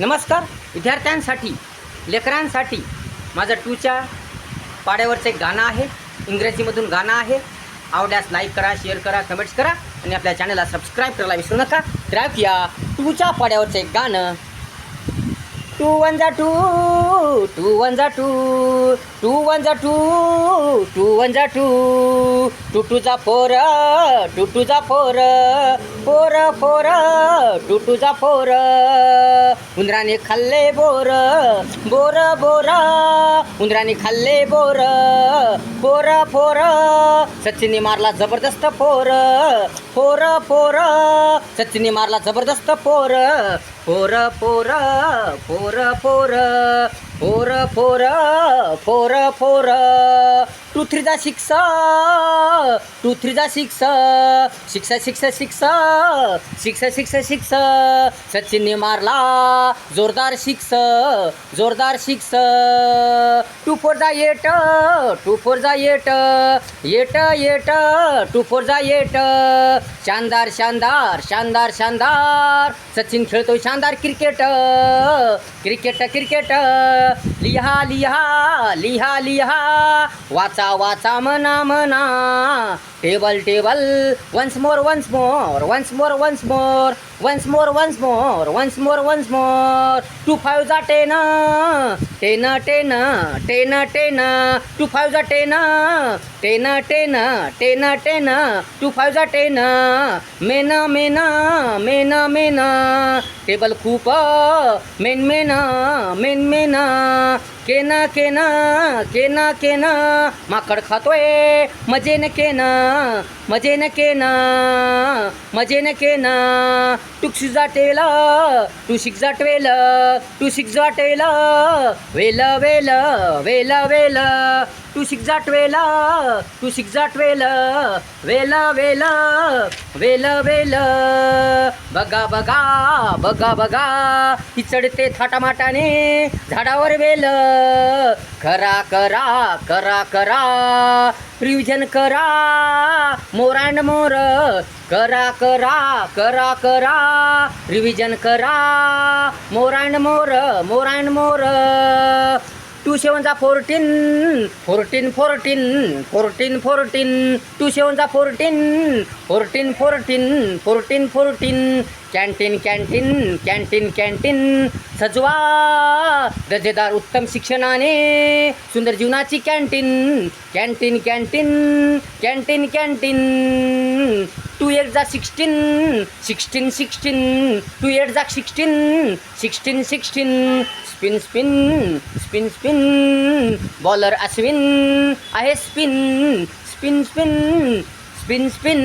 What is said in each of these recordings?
नमस्कार विद्यार्थ्यांसाठी लेकरांसाठी माझं टूच्या पाड्यावरचं एक गाणं आहे. इंग्रजीमधून गाणं आहे. आवडल्यास लाईक करा शेअर करा कमेंट्स करा आणि आपल्या चॅनलला सबस्क्राईब करायला विसरू नका. तर या टूच्या पाड्यावरचं एक गाणं. टू वन जा टू टू वन जा टू टू वन जा टू टू वन जा टू. टू टू जा फोर टू टू जा four four four two two जा फोर उंदराने खाल्ले बोर बोर बोर. उंदराने खाल्ले बोर फोर फोर सचिनने मारला जबरदस्त फोर फोर फोर सचिनने मारला जबरदस्त फोर फोर फोर फोर போற போற போற போற போற போற टू थ्री जा सिक्स टू थ्री जा six six six six six six six सचिनने मारला जोरदार सिक्स जोरदार सिक्स टू फोर जा एट टू फोर जा eight eight eight two four जा एट. शानदार शानदार शानदार शानदार. सचिन खेळतो शानदार क्रिकेट. Cricket cricket. लिहा लिहा लिहा लिहा. वाचा गावाचा मना मना. Table table once more once more once more once more once more once more once more once more two five जा ten ten ten ten ten two five जा ten ten ten ten ten two five जा ten men men men men table खूप main main main men केन केन केन केन माकड खातोय. मजेन केन मजे न के ना टुक्सी जाटेल टुशिक जाटवेल टुशिक जाटेल. वेल वेल वेल वेल. तू शिकजाट जा twelve शिकजाट six twelve well well well well. बघा बघा बघा बघा ही चढते थाटामाटाने झाडावर वेल. करा करा करा करा रिव्हिजन करा मोर अँड मोर. करा करा करा करा रिव्हिजन करा more and more more and more. Two सेवनचा fourteen fourteen fourteen fourteen fourteen. Two सेवनचा fourteen fourteen fourteen fourteen fourteen. Canteen canteen canteen canteen. सजवा दर्जेदार उत्तम शिक्षणाने सुंदर जीवनाची canteen. Canteen canteen canteen canteen. जा sixteen sixteen sixteen two eight जा sixteen sixteen sixteen spin spin spin spin bowler Ashwin आहे spin spin spin spin spin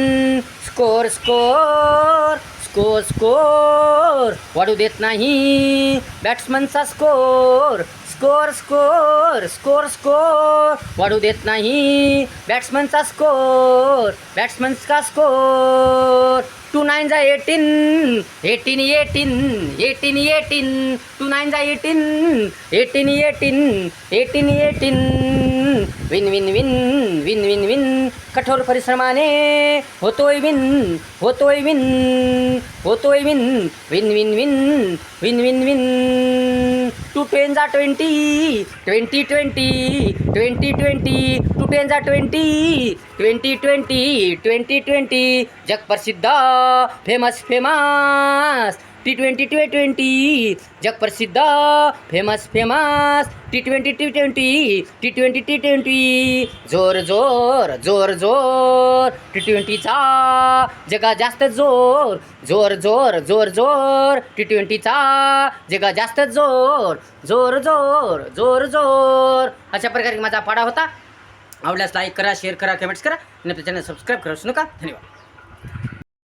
score score score score वाढू देत नाही. बॅट्समनचा score score score score score. वाढू देत नाही. बॅट्समनचा स्कोर बॅट्समनचा स्कोर. टू नाईन जा eighteen eighteen eighteen eighteen eighteen. Two nine जा eighteen eighteen eighteen eighteen eighteen. Win win win win win win कठोर परिश्रमाने होतोय विन होतोय विन होतोय win win win win win win win two ten जा twenty twenty twenty twenty twenty two ten जा twenty twenty twenty twenty twenty जग प्रसिद्ध famous famous T twenty T twenty जगप्रसिद्ध famous famous T twenty T twenty T twenty T twenty जोर जोर जोर जोर. T ट्वेंटीचा जगा जास्त जोर. जोर जोर जोर जोर. टी ट्वेंटीचा जगा जास्त जोर. जोर जोर जोर जोर. अशा प्रकारे माझा पाडा होता. आवडल्यास लाईक करा शेअर करा कमेंट्स करा. आणि आपल्या चॅनल सबस्क्राईब करा. नका. धन्यवाद.